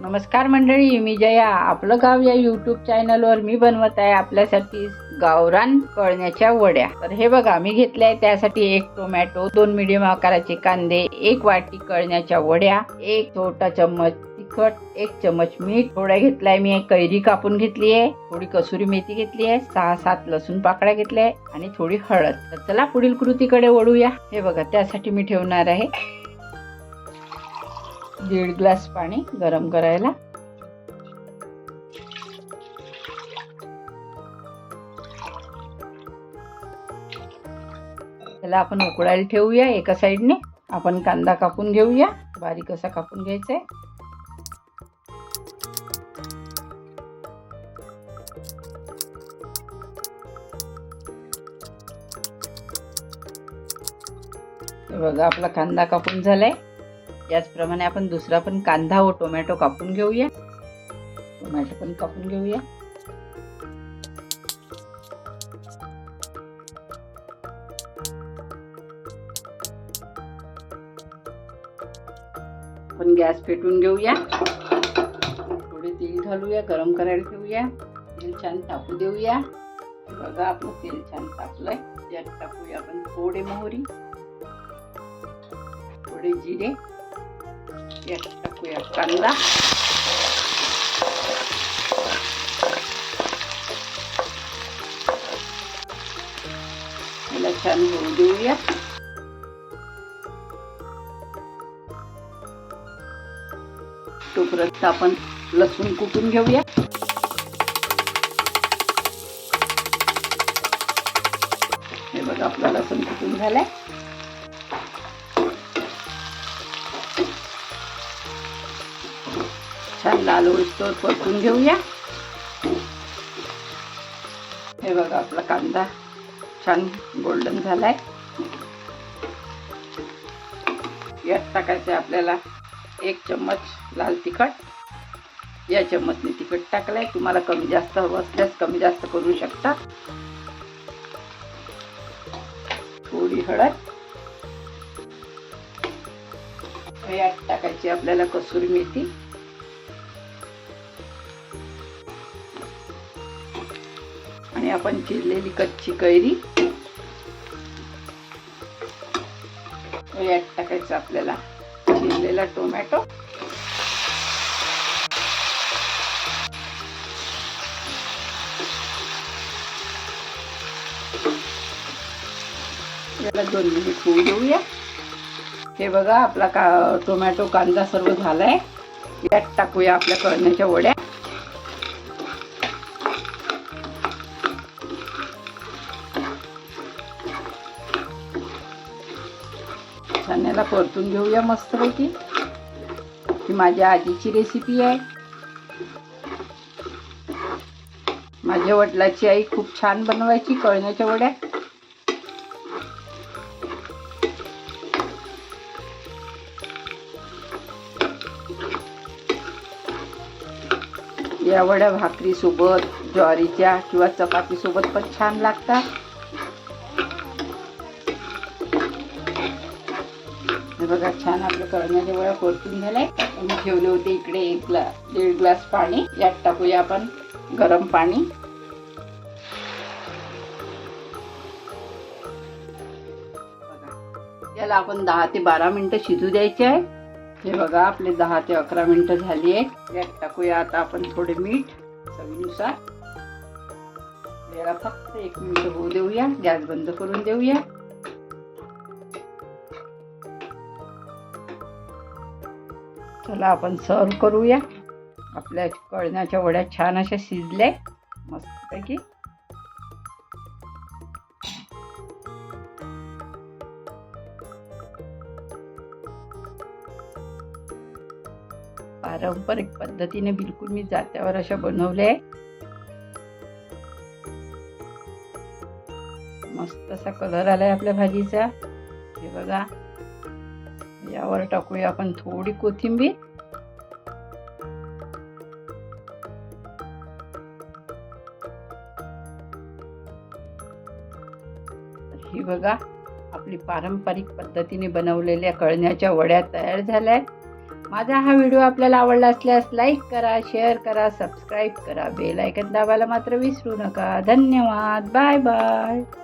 नमस्कार मंडळी मी जया. आपलं गाव या युट्यूब चॅनलवर मी बनवत आहे आपल्यासाठी गावरान कळण्याच्या वड्या. तर हे बघा मी घेतले आहे त्यासाठी एक टोमॅटो दोन मिडियम आकाराचे कांदे एक वाटी कळण्याच्या वड्या एक छोटा चम्मच तिखट एक चम्मच मीठ. थोडा घेतलाय मी एक कैरी कापून घेतली आहे थोडी कसुरी मेथी घेतली आहे सहा सात लसूण पाकळ्या घेतल्या आहे आणि थोडी हळद. तर चला पुढील कृतीकडे वळूया. हे बघा त्यासाठी मी ठेवणार आहे. दीड ग्लास पाणी गरम करायला. त्याला आपण उकळायला ठेवूया एका साईडने. आपण कांदा कापून घेऊया. बारीक असा कापून घ्यायचा आहे बघा आपला कांदा कापून झालाय. याचप्रमाणे आपण दुसरा पण कांदा व टोमॅटो कापून घेऊया. टोमॅटो पण कापून घेऊया. आपण गॅस पेटून घेऊया. थोडे तेल घालूया गरम करायला ठेवूया. तेल छान टाकू देऊया. बघा आपलं तेल छान टाकलंय त्यात टाकूया आपण थोडे मोहरी थोडे जिरे. यात टाकूया कांदा याला छान होऊ देऊया तोपर्यंत आपण लसूण कुटून घेऊया हे बघा आपला लसूण कुटून झालाय छान लाल होईस्तोवर परतून घेऊया. हे बघा आपला कांदा छान गोल्डन झालाय. यात टाकायचं आहे आपल्याला एक चम्मच लाल तिखट. या चम्मचने तिखट टाकलंय. तुम्हाला कमी जास्त हवं असल्यास कमी जास्त करू शकता. थोडी हळद. यात टाकायची आपल्याला कसुरी मेथी. आपण चिरलेली कच्ची कैरी. यात टाकायचं आपल्याला चिरलेला टोमॅटो. याला दोन मिनिट होऊ देऊया. हे बघा आपला का टोमॅटो कांदा सर्व झालाय. यात टाकूया आपल्या कळण्याच्या वड्या. छान याला परतून घेऊया मस्तपैकी. ही माझ्या आजीची रेसिपी आहे. माझ्या वडिलाची आई खूप छान बनवायची कळण्याच्या वड्या. या वड्या भाकरीसोबत ज्वारीच्या किंवा चपातीसोबत पण छान लागतात. हे बघा छान आपलं कळण्याचे वड्या परतून झालंय. मी ठेवले होते इकडे एक ग्ला दीड ग्लास पाणी. यात टाकूया आपण गरम पाणी. याला आपण दहा ते बारा मिनिटं शिजू द्यायचे आहे हे बघा आपले दहा ते अकरा मिनिटं झाली आहे यात टाकूया आता आपण थोडे मीठ चवीनुसार. याला फक्त एक मिनिट होऊ देऊया. गॅस बंद करून देऊया. चला आपण सर्व करूया. आपल्या कळण्याच्या वड्या छान अशा शिजल्या. मस्तपैकी. पारंपरिक पद्धतीने बिलकुल मी जात्यावर अशा बनवल्या आहे मस्त असा कलर आलाय आपल्या भाजीचा. हे बघा. यावर टाकूया आपण थोडी कोथिंबीर. ही बघा आपली पारंपरिक पद्धतीने बनवलेल्या कळण्याच्या वड्या तयार झाल्या आहेत. माझा हा व्हिडिओ आपल्याला आवडला असल्यास लाईक करा शेअर करा सबस्क्राईब करा. बेल ऐकन दाबायला मात्र विसरू नका. धन्यवाद. Bye bye.